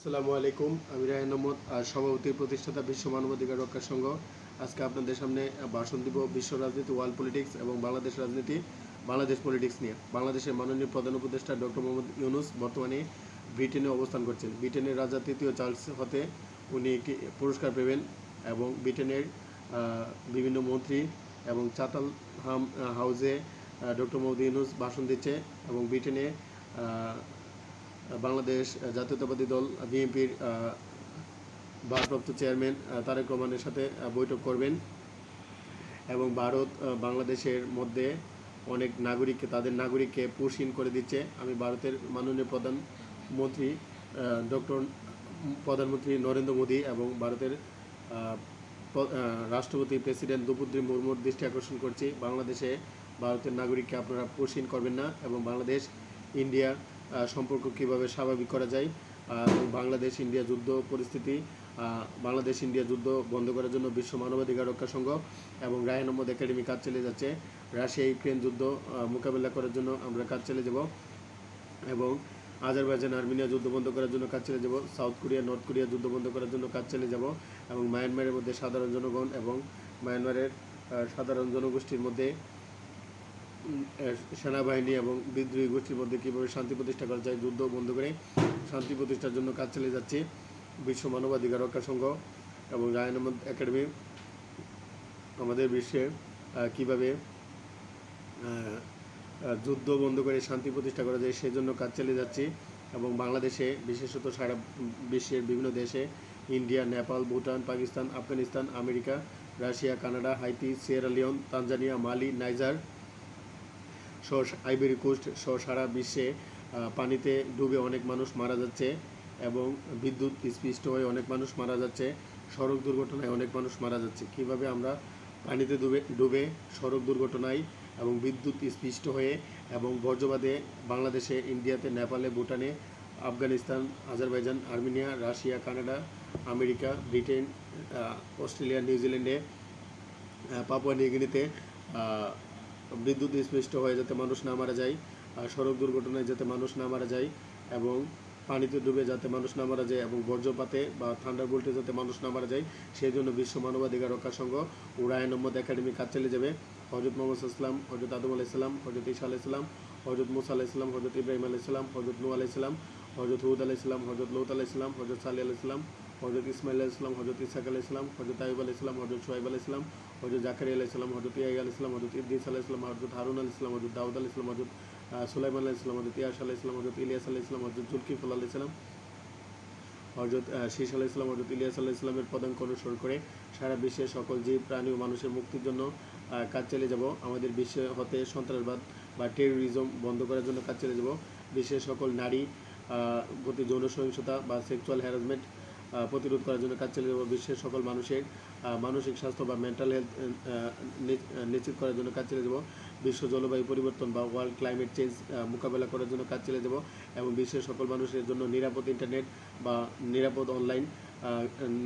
আসসালামু আলাইকুম, আমি রায়ন আর সভাপতি প্রতিষ্ঠাতা বিশ্ব মানবাধিকার রক্ষা সংঘ। আজকে আপনাদের সামনে ভাষণ দিব বিশ্ব রাজনীতি, ওয়ার্ল্ড পলিটিক্স এবং বাংলাদেশ রাজনীতি, বাংলাদেশ পলিটিক্স নিয়ে। বাংলাদেশের মাননীয় প্রধান উপদেষ্টা ডক্টর মোহাম্মদ ইউনুস বর্তমানে ব্রিটেনে অবস্থান করছেন। ব্রিটেনের রাজা তৃতীয় চার্লস হতে উনি একটি পুরস্কার পেবেন এবং ব্রিটেনের বিভিন্ন মন্ত্রী এবং চাতাল হাম হাউসে ডক্টর মোহাম্মদ ইউনুস ভাষণ দিচ্ছে এবং ব্রিটেনে বাংলাদেশ জাতীয়তাবাদী দল বিএনপির ভারপ্রাপ্ত চেয়ারম্যান তারেক রহমানের সাথে বৈঠক করবেন এবং ভারত বাংলাদেশের মধ্যে অনেক নাগরিককে, তাদের নাগরিককে পুষহীন করে দিচ্ছে। আমি ভারতের মাননীয় প্রধানমন্ত্রী ডক্টর, প্রধানমন্ত্রী নরেন্দ্র মোদী এবং ভারতের রাষ্ট্রপতি প্রেসিডেন্ট দ্রৌপদী মুর্মুর দৃষ্টি আকর্ষণ করছি। বাংলাদেশে ভারতের নাগরিককে আপনারা পুষহীন করবেন না এবং বাংলাদেশ, ইন্ডিয়া সম্পর্ক কীভাবে স্বাভাবিক করা যায় বাংলাদেশ ইন্ডিয়া যুদ্ধ পরিস্থিতি বাংলাদেশ ইন্ডিয়া যুদ্ধ বন্ধ করার জন্য বিশ্ব মানবাধিকার রক্ষা সংঘ এবং রায় আহমদ একাডেমি কাজ চলে যাচ্ছে। রাশিয়া ইউক্রেন যুদ্ধ মোকাবেলা করার জন্য আমরা কাজ চালিয়ে যাব এবং আজারবাইজান আর্মেনিয়া যুদ্ধ বন্ধ করার জন্য কাজ চলে যাব, সাউথ কোরিয়া, নর্থ কোরিয়া যুদ্ধ বন্ধ করার জন্য কাজ চালিয়ে যাব এবং মায়ানমারের মধ্যে সাধারণ জনগণ এবং মায়ানমারের সাধারণ জনগোষ্ঠীর মধ্যে সেনাবাহিনী এবং বিদ্রোহী গোষ্ঠীর মধ্যে কীভাবে শান্তি প্রতিষ্ঠা করা যায়, যুদ্ধ বন্ধ করে শান্তি প্রতিষ্ঠার জন্য কাজ চালিয়ে যাচ্ছে বিশ্ব মানবাধিকার রক্ষা সংঘ এবং রায়ন একাডেমি। আমাদের বিশ্বে কীভাবে যুদ্ধ বন্ধ করে শান্তি প্রতিষ্ঠা করা যায় সেই জন্য কাজ চালিয়ে যাচ্ছি এবং বাংলাদেশে, বিশেষত সারা বিশ্বের বিভিন্ন দেশে, India, Nepal, Bhutan, Pakistan, Afghanistan, America, Russia, Canada, Haiti, Sierra Leone, Tanzania, Mali, Niger Ivory Coast সহ সারা বিশ্বে পানিতে ডুবে অনেক মানুষ মারা যাচ্ছে এবং বিদ্যুৎ স্পৃষ্ট হয়ে অনেক মানুষ মারা যাচ্ছে, সড়ক দুর্ঘটনায় অনেক মানুষ মারা যাচ্ছে। কীভাবে আমরা পানিতে ডুবে ডুবে সড়ক দুর্ঘটনায় এবং বিদ্যুৎ স্পৃষ্ট হয়ে এবং বর্জ্যবাদে বাংলাদেশে, ইন্ডিয়াতে, নেপালে, ভুটানে, Afghanistan, Azerbaijan, Armenia, Russia, Canada, America, Britain Australia, নিউজিল্যান্ডে পাপুয়া নিউগিনিতে বিদ্যুৎ স্পৃষ্ট হয়ে যাতে মানুষ না মারা যায় সড়ক দুর্ঘটনায় যাতে মানুষ না মারা যায়, এবং পানিতে ডুবে যাতে মানুষ না মারা যায়, এবং বজ্রপাতে বা ঠান্ডার বোল্টে যাতে মানুষ না মারা যায়, সেই জন্য বিশ্ব মানবাধিকার রক্ষা সংঘ ও রায়ন আহমদ একাডেমি কাজ চালিয়ে যাবে। হজরত মোহাম্মদ ইসলাম হজরত আদম ইসলাম হজরত ইসা আলাইসাল্লাম হজরত মুসা আলাইসাল্লাম হজরত ইব্রাহিম আলাইসাল্লাম হজরত নু ইসলাম হজরত হুদ আলাইসাল্লাম হজরত লৌত আলাইসাল্লাম হজরত সালি আলাইসাল্লাম হজরত ইসমাইল আলাইসাল্লাম হজরত ইসাক আলাইসাল্লাম হজরত আইব আলাইসাল্লাম হজরত সোহাইব আল ইসলাম হজরত জাকারি আলাইসাল্লাম হজরত ইয়াই আল ইসলাম হজরত ইদ্রিস আলাইসাল্লাম হজরত হারুন আল ইসলাম হজরত দাউদ আলাইসাল্লাম হজরত আহ, সুলাইমান আলাইসাল্লাম হজরত ইয়াস আলাইসাল্লাম হজরত ইলিয়াস আলাইসাল্লাম হজরত জুলকিফুল আলাইসাল্লাম হজরত শীষ আলাহ ইসলাম হজরত ইলিয়াস আল্লাহ ইসলামের পদাঙ্ক অনুসরণ করে সারা বিশ্বের সকল জীব প্রাণী ও মানুষের মুক্তির জন্য কাজ চালিয়ে যাব আমাদের বিশ্বে হতে সন্ত্রাসবাদ বা টেরোরিজম বন্ধ করার জন্য কাজ চালিয়ে যাব বিশ্বের সকল নারী প্রতি যৌন সহিংসতা বা সেক্সুয়াল হ্যারাসমেন্ট প্রতিরোধ করার জন্য কাজ চালিয়ে যাব বিশ্বের সকল মানুষের মানসিক স্বাস্থ্য বা মেন্টাল হেলথ নিশ্চিত করার জন্য কাজ চালিয়ে যাব। বিশ্ব জলবায়ু পরিবর্তন বা ওয়ার্ল্ড ক্লাইমেট চেঞ্জ মোকাবেলা করার জন্য কাজ চালিয়ে যাব এবং বিশ্বের সকল মানুষের জন্য নিরাপদ ইন্টারনেট বা নিরাপদ অনলাইন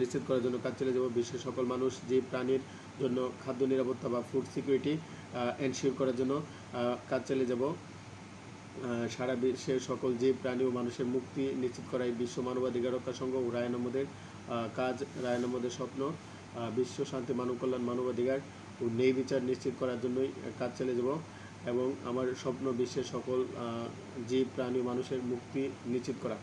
নিশ্চিত করার জন্য কাজ চালিয়ে যাব। বিশ্বের সকল মানুষ জীব প্রাণীর জন্য খাদ্য নিরাপত্তা বা ফুড সিকিউরিটি এনশিওর করার জন্য কাজ চালিয়ে যাব। সারা বিশ্বের সকল জীব, প্রাণী ও মানুষের মুক্তি নিশ্চিত করাই বিশ্ব মানবাধিকার রক্ষা সংঘ ও রায়নামদের কাজ রায়নামদের স্বপ্ন বিশ্ব শান্তি মানব কল্যাণ, মানবাধিকার ও ন্যায় বিচার নিশ্চিত করার জন্যই কাজ চালিয়ে যাব এবং আমার স্বপ্ন বিশ্বের সকল জীব, প্রাণী ও মানুষের মুক্তি নিশ্চিত করা।